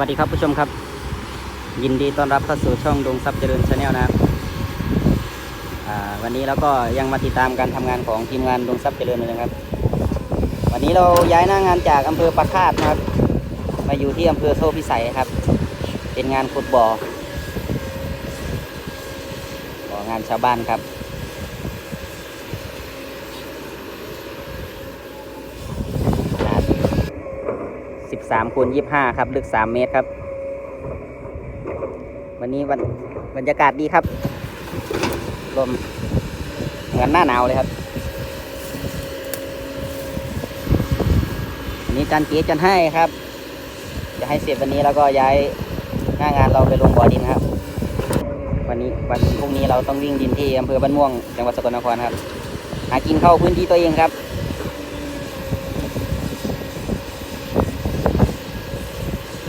วัสดีครับผู้ชมครับ ยินดีต้อนรับเข้าสู่ช่องดงทรัพย์เจริญชาแนลนะครับวันนี้เราก็ยังมาติดตามการทำงานของทีมงานดงทรัพย์เจริญเลยนะครับ วันนี้เราย้ายหน้างานจากอำเภอปะคาดนะครับ มาอยู่ที่อำเภอโซ่พิสัยครับ เป็นงานขุดบ่อบ่องานชาวบ้านครับ 13คูณ25 ครับ ลึก 3 เมตรครับ วันนี้วันบรรยากาศดีครับ ลมเหมือนหน้าหนาวเลยครับวันนี้จันเกีจันให้ครับ จะให้เสร็จวันนี้แล้วก็ย้ายหน้างานเราไปลงบ่อดินครับ วันนี้วันพรุ่งนี้เราต้องวิ่งดินที่อำเภอบ้านม่วงจังหวัดสกลนครครับ หากินเข้าพื้นที่ตัวเองครับ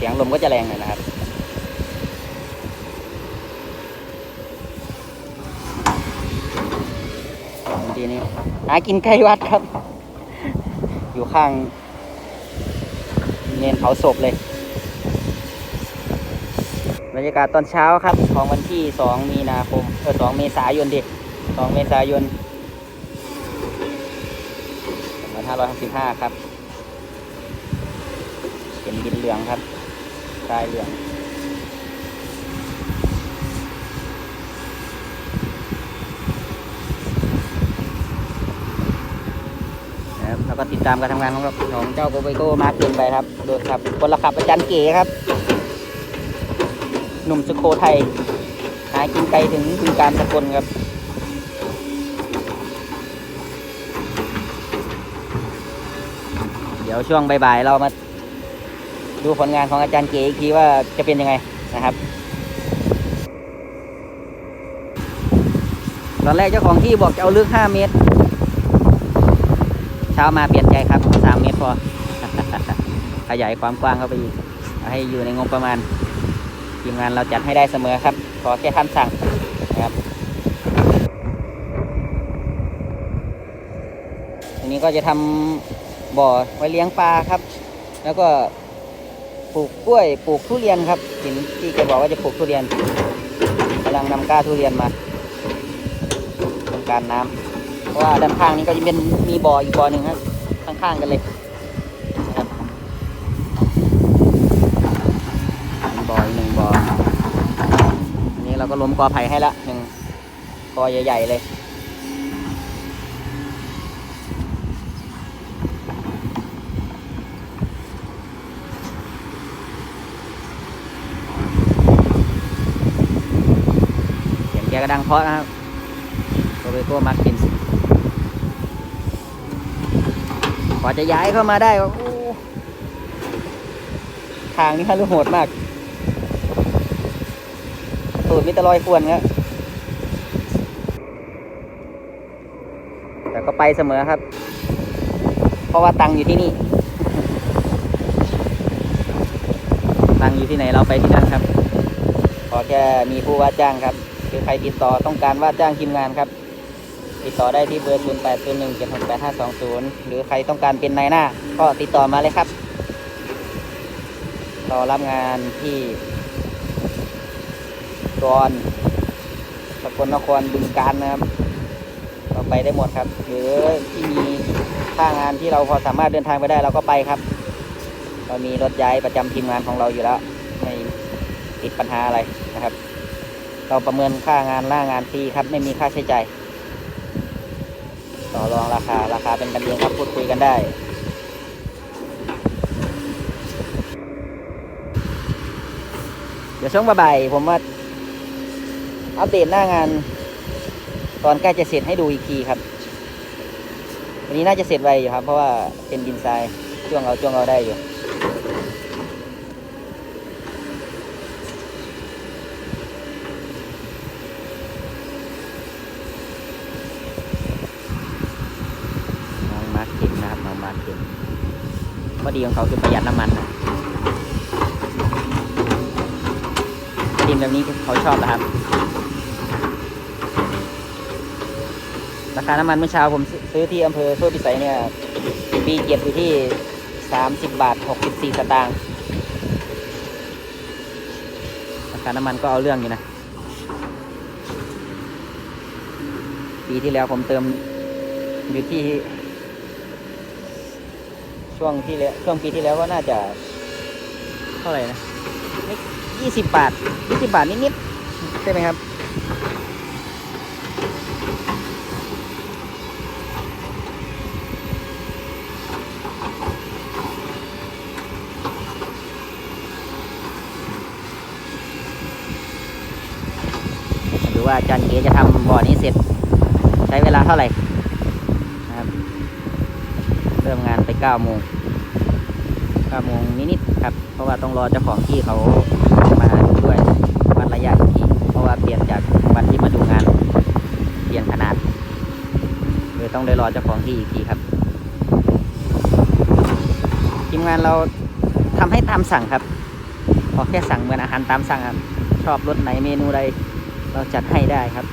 เสียงลมก็จะแรงหน่อยนะครับ ทีนี้หากินใกล้วัดครับ อยู่ข้างเมนเผาศพเลย บรรยากาศตอนเช้าครับ ของวันที่ 2 มีนาคมเออ2เมษายนดิ2เมษายน2565 ครับ เป็นดินเหลืองครับ ทรายเหลืองแล้วก็ติดตามการทำงานของของเจ้าโกโบโก้มากเกินไปครับโดยครับคนละขับอาจารย์เก๋ครับ หนุ่มสุโขทัยหากินไกลถึงถึงการสกลครับเดี๋ยวช่วงบ่ายๆเรามา ดูผลงานของอาจารย์เก๋อีกทีว่าจะเป็นยังไงนะครับ ตอนแรกเจ้าของที่บอกจะเอาลึก 5 เมตร เช้ามาเปลี่ยนใจครับ 3 เมตรพอ ขยายความกว้างเข้าไปอีกให้อยู่ในงบประมาณทีมงานเราจัดให้ได้เสมอครับ ขอแค่คำสั่งนะครับอันนี้ก็จะทำบ่อไว้เลี้ยงปลาครับ แล้วก็ ปลูกกล้วยปลูกทุเรียนครับสินที่แกบอกว่าจะปลูกทุเรียนกำลังนำก้าทุเรียนมาต้องการน้ำเพราะว่าด้านข้างนี้ก็จะเป็นมีบ่ออีกบ่อหนึ่งครับข้างๆกันเลยนะครับมีบ่ออีกหนึ่งบ่ออันนี้เราก็ล้มกอไผ่ให้ละหนึ่งกอใหญ่ๆเลย แกก็ดังเพราะนะครับโรเบโก้มาร์กินกว่าจะย้ายเข้ามาได้ทางนี้ฮะลูกโหดมากตูดมิตรลอยควนครับแต่ก็ไปเสมอครับ เพราะว่าตังอยู่ที่นี่ ตังอยู่ที่ไหนเราไปที่นั่นครับ ขอแค่มีผู้ว่าจ้างครับ คือใครติดต่อต้องการว่าจ้างทีมงานครับ ติดต่อได้ที่เบอร์ 0 8 0 1 7 6 8 5 2 0 หรือใครต้องการเป็นนายหน้า ก็ติดต่อมาเลยครับรอรับงานที่กรสกลนครบึงการนะครับ เราไปได้หมดครับ หรือที่มีค่างานที่เราพอสามารถเดินทางไปได้เราก็ไปครับ เรามีรถย้ายประจำทีมงานของเราอยู่แล้ว ไม่ติดปัญหาอะไรนะครับ เราประเมินค่างานล่างานฟรีครับ ไม่มีค่าใช้จ่ายต่อรองราคาราคาเป็นกันเองครับพูดคุยกันได้เดี๋ยวช่วงบ่ายผมว่าอัปเดตหน้างาน ตอนใกล้จะเสร็จให้ดูอีกทีครับวันนี้น่าจะเสร็จไวอยู่ครับ เพราะว่าเป็นดินทรายช่วงเอาช่วงเอาได้อยู่ น้องมาร์คเก็นนะครับน้องมาร์คเก็นข้ อดีของเขาคือประหยัดน้ำมันนะดินแบบนี้เขาชอบนะครับ ราคาน้ำมันเมื่อเช้าผมซื้อที่อำเภอโซ่พิสัยเนี่ยปีเจ็ดอยู่ที่สามสิบบาทหกสิบสี่สตางค์ราคาน้ำมันก็เอาเรื่องอยู่นะ ปีที่แล้วผมเติมอยู่ที่ ช่วงที่แล้วช่วงปีที่แล้วก็น่าจะ เท่าไหร่นะยี่สิบบาทยี่สิบบาทนิดๆใช่ไหมครับหรือว่าอาจารย์เกจะทำบ่อนี้เสร็จ ใช้เวลาเท่าไหร่้9โมง9โมงนิดๆครับ เพราะว่าต้องรอเจ้าของที่เขามาดูด้วยวันระยะที่ เพราะว่าเปลี่ยนจากวันที่มาดูงาน เปลี่ยนขนาดเลยต้องได้รอเจ้าของที่อีกทีครับทีมงานเราทำให้ตามสั่งครับพอแค่สั่งเหมือนอาหารตามสั่งครับ ชอบรสไหนเมนูใดเราจัดให้ได้ครับ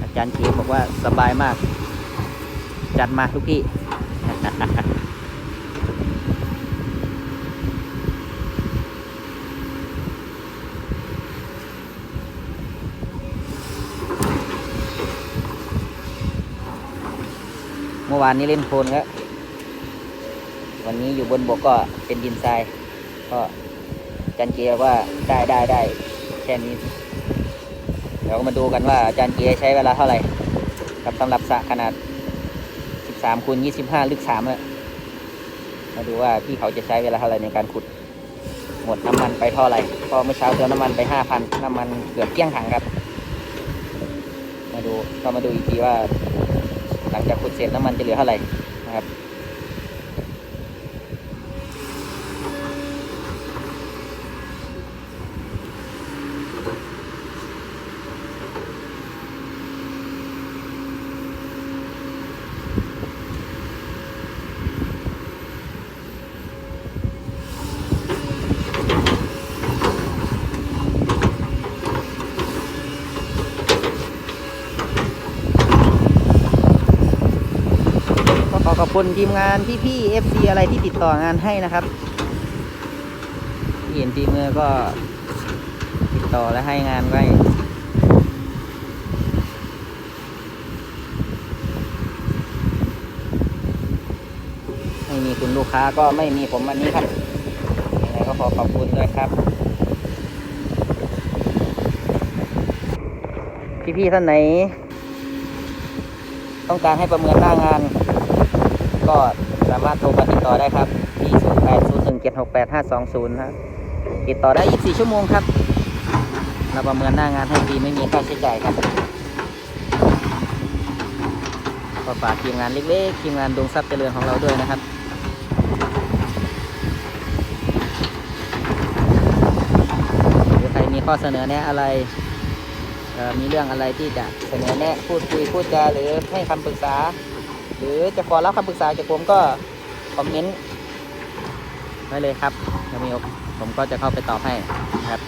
อาจารย์เขีบอกว่าสบายมาก จัดมาทุกที่ เมื่อวานนี้เล่นโคลนครับ วันนี้อยู่บนบกก็เป็นดินทราย ก็จารย์เกียร์ว่าได้ได้ได้แค่นี้เดี๋ยวมาดูกันว่าอาจารย์เกียร์ใช้เวลาเท่าไหร่กับสำหรับสระขนาด 13คูณ25ลึก3แล้วมาดูว่าพี่เขาจะใช้เวลาเท่าไหร่ในการขุด หมดน้ำมันไปเท่าไหร่เพอเมื่อเช้าเติมน้ำมันไป5,000น้ำมันเกือบเกลี้ยงถังครับ มาดูก็มาดูอีกทีว่า หลังจากขุดเสร็จน้ำมันจะเหลือเท่าไหร่นะครับ อขอบคุณทีมงานพี่พี่เอฟซีอะไรที่ติดต่องานให้นะครับเห็นทีมมือก็ติดต่อและให้งานไว้ไม่มีคุณลูกค้าก็ไม่มีผมวันนี้ครับยังไงก็ขอขอบคุณด้วยครับ พี่ๆท่านไหน ต้องการให้ประเมินหน้างาน ก็สามารถโทรมาติดต่อได้ครับที่0 8 0 1 7 6 8 5 2 0 ครับ ติดต่อได้ 24 ชั่วโมงครับ เราประเมินหน้างานให้ฟรีไม่มีค่าใช้จ่ายครับก็ฝากทีมงานเล็กๆ ทีมงานดวงทรัพย์เจริญของเราด้วยนะครับหรือใครมีข้อเสนอแนะอะไร มีเรื่องอะไรที่จะเสนอแนะพูดคุยพูดจาหรือให้คำปรึกษา หรือจะขอรับคำปรึกษาจากผมก็คอมเมนต์ไว้เลยครับถ้ามีโอกผมก็จะเข้าไปตอบให้ครับ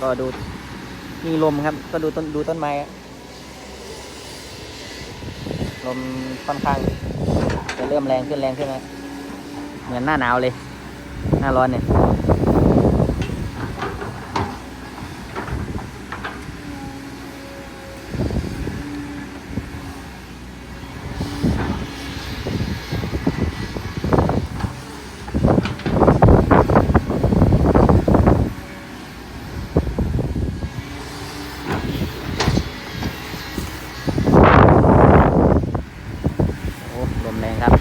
ก็ดูมีลมครับ ก็ดูต้นดูต้นไม้ลมค่อนข้างจะเริ่มแรงขึ้นแรงขึ้นแล้วเหมือนหน้าหนาวเลย หน้าร้อนเนี่ย โอ้ลมแรงครับ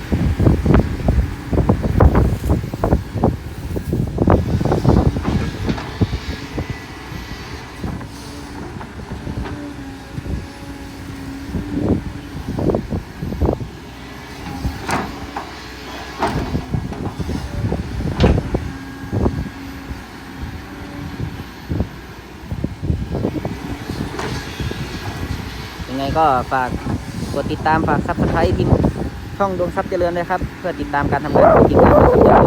ยังไงก็ฝากกดติดตามฝากซับสไครต์ทีมช่องดวงทรัพย์เจริญด้วยครับ เพื่อติดตามการทำงานของทีมงานซับเจริญ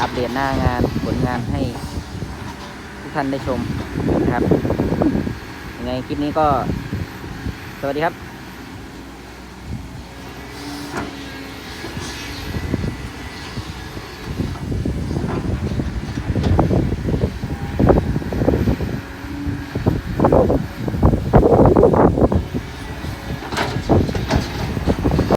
อัปเดตหน้างานผลงานให้ทุกท่านได้ชมนะครับยังไงคลิปนี้ก็สวัสดีครับ